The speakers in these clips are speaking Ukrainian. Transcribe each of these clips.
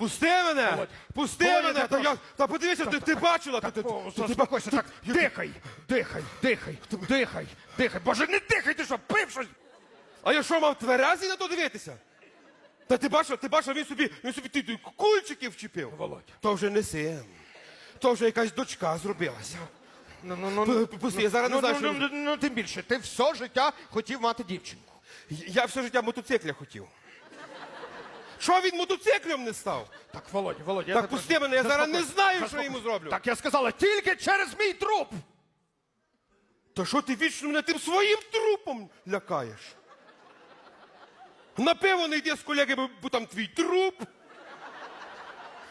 Пусти мене! Пусти мене! та я, та подивися, ти, ти бачила! ти, ти, ти, ти, ти- так, дихай, дихай, дихай, дихай, дихай. Боже, не дихай, ти що, пив щось? А я що, мав тверезий на то дивитися? Та ти бачив, ти бачив, він собі, він собі ти, кульчиків вчепив. Володя. То вже не син. То вже якась дочка зробилася. Ну, ну, ну, П- ну, п- Пусти, я зараз не ну, знаю, ну, що... ну, ну, ну, тим більше, ти все життя хотів мати дівчинку. Я все життя мотоцикля хотів. Що він мотоциклем не став? Так, Володя, Володя, я Так тебе пусти прошу. мене, я зараз не Заспокойся, знаю, що я заспокойся. йому зроблю. Так я сказала, тільки через мій труп. Та що ти вічно мене тим своїм трупом лякаєш? На пиво не йди з колегами, бо там твій труп.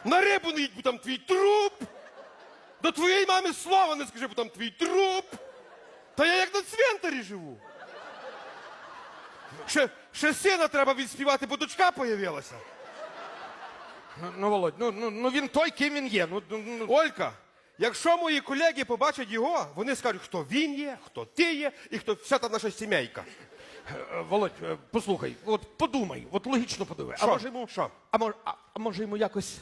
На рибу не йдь, бо там твій труп. До твоєї мами слова не скажи, бо там твій труп. Та я як на цвинтарі живу. Ще, ще сина треба відспівати, бо дочка появилася. Ну, ну Володь, ну, ну, ну він той, ким він є. Ну, ну, ну, Олька, якщо мої колеги побачать його, вони скажуть, хто він є, хто ти є і хто вся та наша сімейка. Е, Володь, е, послухай, от подумай, от логічно подумай. Що? А може йому, Що? А, може, а, а може йому якось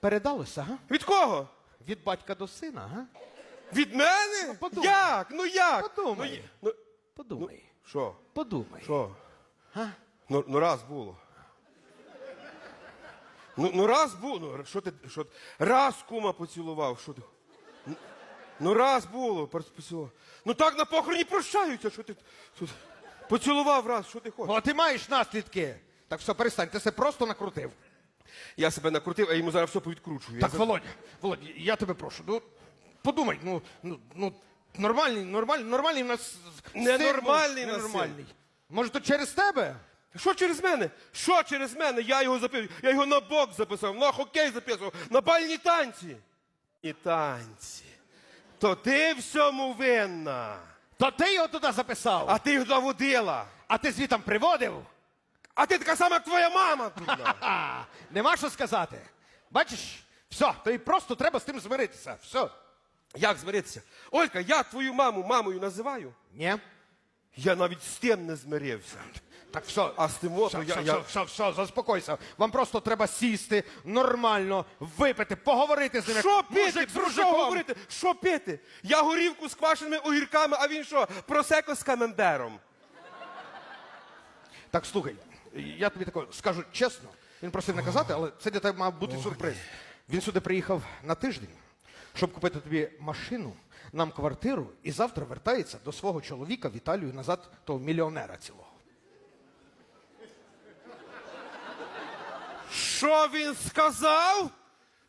передалося, га? Від кого? Від батька до сина, га? Від мене? подумай. як? Ну як? Подумай. Ну, є- ну, Подумай. Що? Подумай. Що? Га? Ну, ну раз було. Ну, ну раз було. Ну, що ти, що ти? Раз кума поцілував. Що ти? Ну, Ну раз було. поцілував. Ну так на похороні прощаються, що ти тут. Поцілував раз, що ти хочеш? О, ти маєш наслідки. Так все, перестань, ти це просто накрутив. Я себе накрутив, а йому зараз все повідкручую. Так, я за- Володя, Володя, я тебе прошу, ну подумай, ну, ну, ну нормальний, нормальний, нормальний в нас син Ненормальний в нас ненормальний. Може, то через тебе? Що через мене? Що через мене? Я його записав. Я його на бок записав, на хокей записував, на бальні танці. І танці. То ти всьому винна. То ти його туди записав, а, А ти його водила. ти звітом приводив? А ти така сама, як твоя мама. дурна. А, нема що сказати. Бачиш, все, то і просто треба з тим змиритися. Все. Як змиритися? Олька, я твою маму мамою називаю. Ні? Я навіть з тим не змирився. Так все. А з тим от, все, я- все, я- все, все, все, заспокойся. Вам просто треба сісти, нормально, випити, поговорити з ним. як Що пити? мужик з Про що мужиком. говорити? Що пити? Я горівку з квашеними огірками, а він що? Просеко з камембером. Так, слухай, я тобі тако скажу чесно, він просив не казати, але це для тебе мав бути сюрприз. Він сюди приїхав на тиждень, щоб купити тобі машину, нам квартиру, і завтра вертається до свого чоловіка в Італію назад, того мільйонера цілого. Що він сказав?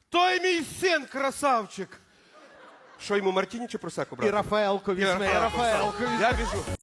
Той мій син красавчик. Що йому Мартіні чи просеку брати? І Рафаелко візьме, і Рафаелко. Рафаелко візьме. Я біжу.